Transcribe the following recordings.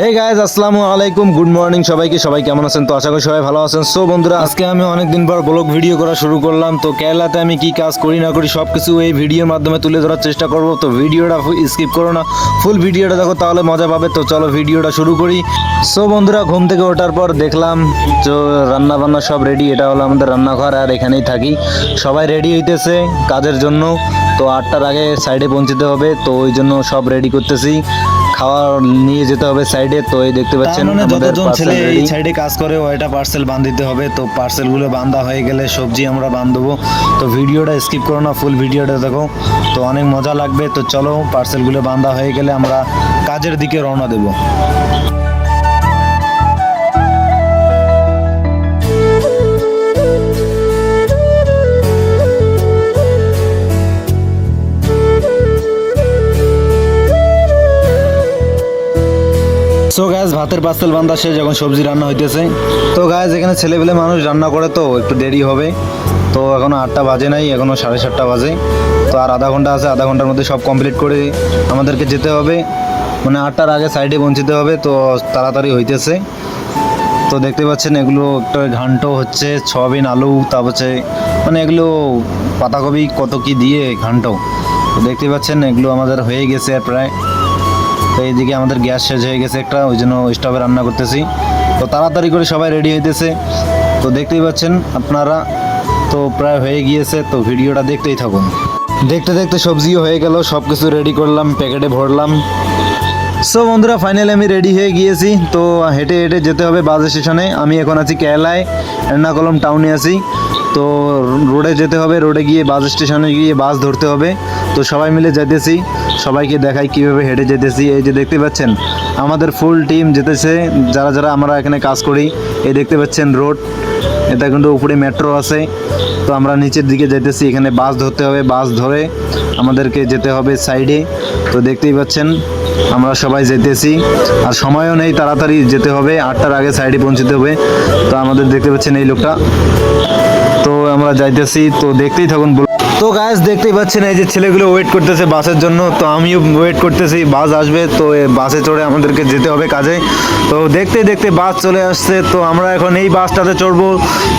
Hey guys আসসালামু আলাইকুম। Good morning সবাইকে। সবাই কেমন আছেন? তো আশা করি সবাই ভালো আছেন। সো বন্ধুরা, আজকে আমি অনেকদিন পর ব্লগ ভিডিও করা শুরু করলাম। তো কেরালাতে আমি কি কাজ করি না করি সব কিছু এই ভিডিওর মাধ্যমে তুলে ধরার চেষ্টা করব। তো ভিডিওটা স্কিপ করো না। ফুল ভিডিওটা দেখো, তাহলে মজা পাবে। তো চলো ভিডিওটা শুরু করি। সো বন্ধুরা, ঘুম থেকে ওঠার পর দেখলাম তো রান্না বান্না সব রেডি এটা হলো আমাদের রান্নাঘর, আর এখানেই থাকি। সবাই রেডি হইতেছে কাজের জন্য। তো আটটার আগে সাইডে পৌঁছতে হবে। তো ওই জন্য সব রেডি করতেছি। খাওয়ার নিয়ে যেতে হবে সাইডে তো এই দেখতে পাচ্ছেন মানে যতজন ছেলে এই সাইডে কাজ করে ওইটা পার্সেল বান্ধিতে হবে। তো পার্সেলগুলো বান্ধা হয়ে গেলে সবজি আমরা বান্ধবো। তো ভিডিওটা স্কিপ করো না ফুল ভিডিওটা দেখো। তো অনেক মজা লাগবে। তো চলো পার্সেলগুলো বান্ধা হয়ে গেলে আমরা কাজের দিকে রওনা দেবো। সো গ্যাস ভাতের পার্সেল বান্ধা শেষ যখন সবজি রান্না হইতেছে। তো গ্যাস এখানে ছেলেপেলে মানুষ রান্না করে তো, একটু দেরি হবে। তো এখনও আটটা বাজে নাই এখনও সাড়ে সাতটা বাজে। তো আর আধা ঘণ্টা আছে, আধা ঘণ্টার মধ্যে সব কমপ্লিট করে আমাদেরকে যেতে হবে। মানে আটটার আগে সাইডে পৌঁছতে হবে, তো তাড়াতাড়ি হইতেছে। তো দেখতে পাচ্ছেন, এগুলো একটা ঘান্ট হচ্ছে, সয়াবিন, আলু, তারপর মানে এগুলো পাতাকপি কত কি দিয়ে ঘান্ট। তো দেখতে পাচ্ছেন, এগুলো আমাদের হয়ে গেছে প্রায়। তো এইদিকে আমাদের গ্যাস শেষ হয়ে গেছে একটা, ওই জন্য স্টোভে রান্না করতেছি। তো তাড়াতাড়ি করে সবাই রেডি হইতেছে। তো দেখতেই পাচ্ছেন আপনারা, তো প্রায় হয়ে গিয়েছে, তো ভিডিওটা দেখতেই থাকুন। দেখতে দেখতে সবজিও হয়ে গেল সব কিছু রেডি করলাম, প্যাকেটে ভরলাম। সো বন্ধুরা ফাইনালি আমি রেডি হয়ে গিয়েছি। তো হেঁটে হেঁটে যেতে হবে বাস স্টেশনে। আমি এখন আছি কেরালায় এর্নাকুলম টাউনে আছি। তো রোডে যেতে হবে, রোডে গিয়ে বাস স্টেশনে গিয়ে বাস ধরতে হবে। তো সবাই মিলে যেতেছি সবাইকে দেখাই কীভাবে হেঁটে যেতেছি। এই যে দেখতে পাচ্ছেন, আমাদের ফুল টিম যেতেছে, যারা যারা আমরা এখানে কাজ করি, এই দেখতে পাচ্ছেন রোড এটা কিন্তু উপরে মেট্রো আছে। তো আমরা নিচের দিকে যেতেছি এখানে বাস ধরতে হবে, বাস ধরে আমাদেরকে যেতে হবে সাইডে তো দেখতেই পাচ্ছেন, আমরা সবাই যেতেছি আর সময়ও নেই, তাড়াতাড়ি যেতে হবে, আটটার আগে সাইডে পৌঁছতে হবে। তো আমাদের দেখতে পাচ্ছেন এই লোকটা। তো আমরা যাইতেছি তো দেখতেই থাকুন তো গাছ দেখতেই পাচ্ছেন, এই যে ছেলেগুলো ওয়েট করতেছে বাসের জন্য, তো আমিও ওয়েট করতেছি, বাস আসবে, তো বাসে চড়ে আমাদেরকে যেতে হবে কাজে। তো দেখতে দেখতে বাস চলে আসছে, তো আমরা এখন এই বাসটাতে চড়বো,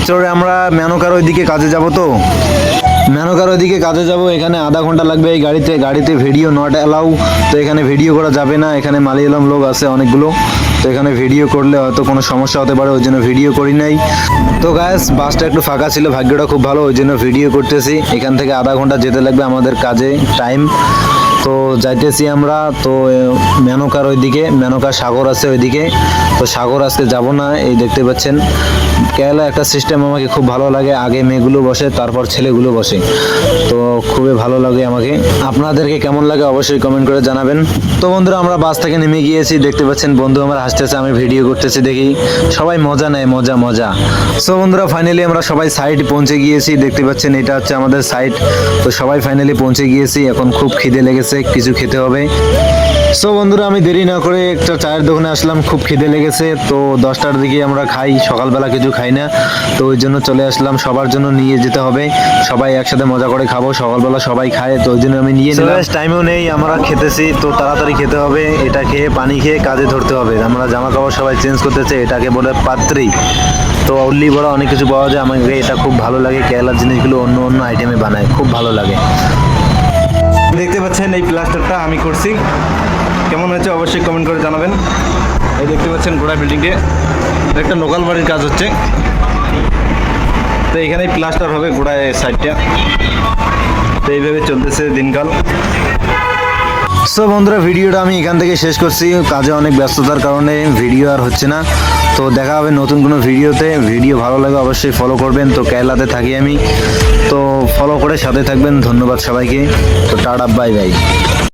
চড়ে আমরা মেনকার ওইদিকে কাজে যাব তো। মেনকার ওইদিকে কাজে যাব, এখানে আধা ঘণ্টা লাগবে এই গাড়িতে গাড়িতে ভিডিও নট অ্যালাউ তো এখানে ভিডিও করা যাবে না, এখানে মালিয়ালাম লোক আছে অনেকগুলো, তো এখানে ভিডিও করলে হয়তো কোনো সমস্যা হতে পারে, ওই জন্য ভিডিও করি নাই। তো গ্যাস বাসটা একটু ফাঁকা ছিল, ভাগ্যটা খুব ভালো, ওই জন্য ভিডিও করতেছি, এখান থেকে আধা ঘণ্টা যেতে লাগবে আমাদের কাজে টাইম তো যাইতেছি আমরা, তো মেনকার ওইদিকে মেনকা সাগর আছে ওইদিকে। তো সাগর আজকে যাব না, এই দেখতে পাচ্ছেন। কেরালা একটা সিস্টেম আমাকে খুব ভালো লাগে, আগে মেয়েগুলো বসে, তারপর ছেলেগুলো বসে। তো খুবই ভালো লাগে আমাকে। আপনাদেরকে কেমন লাগে অবশ্যই কমেন্ট করে জানাবেন। তো বন্ধুরা, আমরা বাস থেকে নেমে গিয়েছি, দেখতে পাচ্ছেন বন্ধু আমার হাসতেছে, আমি ভিডিও করতেছি দেখি। সবাই মজা নেয়, মজা মজা। সো বন্ধুরা ফাইনালি আমরা সবাই সাইড পৌঁছে গিয়েছি, দেখতে পাচ্ছেন এটা হচ্ছে আমাদের সাইড তো সবাই ফাইনালি পৌঁছে গিয়েছি, এখন খুব খিদে লেগেছে। কিছু খেতে হবে। সো বন্ধুরা আমি দেরি না করে একটা চায়ের দোকানে আসলাম খুব খিদে লেগেছে। তো দশটার দিকে আমরা খাই সকালবেলা কিছু খাই না। তো ওই জন্য চলে আসলাম সবার জন্য নিয়ে যেতে হবে। সবাই একসাথে মজা করে খাব সকালবেলা সবাই খায় তো ওই জন্য আমি নিয়ে নিলাম। টাইমও নেই আমরা খেতেছি তো তাড়াতাড়ি খেতে হবে এটা খেয়ে পানি খেয়ে কাজে ধরতে হবে। আমরা জামা কাপড় সবাই চেঞ্জ করতেছে এটাকে বলে পাত্রি। তো উল্লি বড় অনেক কিছু পাওয়া যায় আমাকে এটা খুব ভালো লাগে কেরালার জিনিসগুলো অন্য অন্য আইটেমে বানায় খুব ভালো লাগে। পাচ্ছেন এই প্লাস্টারটা আমি করছি। কেমন হয়েছে অবশ্যই কমেন্ট করে জানাবেন। এই দেখতে পাচ্ছেন গোড়া বিল্ডিংয়ে একটা লোকাল বাড়ির কাজ হচ্ছে। তো এখানেই প্লাস্টার হবে গোড়ায় সাইডটা তো এইভাবে চলতেছে দিনকাল। সো বন্ধুরা, ভিডিওটা আমি এখান থেকে শেষ করছি। কাজে অনেক ব্যস্ততার কারণে ভিডিও আর হচ্ছে না। তো দেখা হবে নতুন কোনো ভিডিওতে। ভিডিও ভালো লাগে অবশ্যই ফলো করবেন। তো কেরালাতে থাকি আমি। তো ফলো করে সাথে থাকবেন। ধন্যবাদ সবাইকে। তো টাটা বাই বাই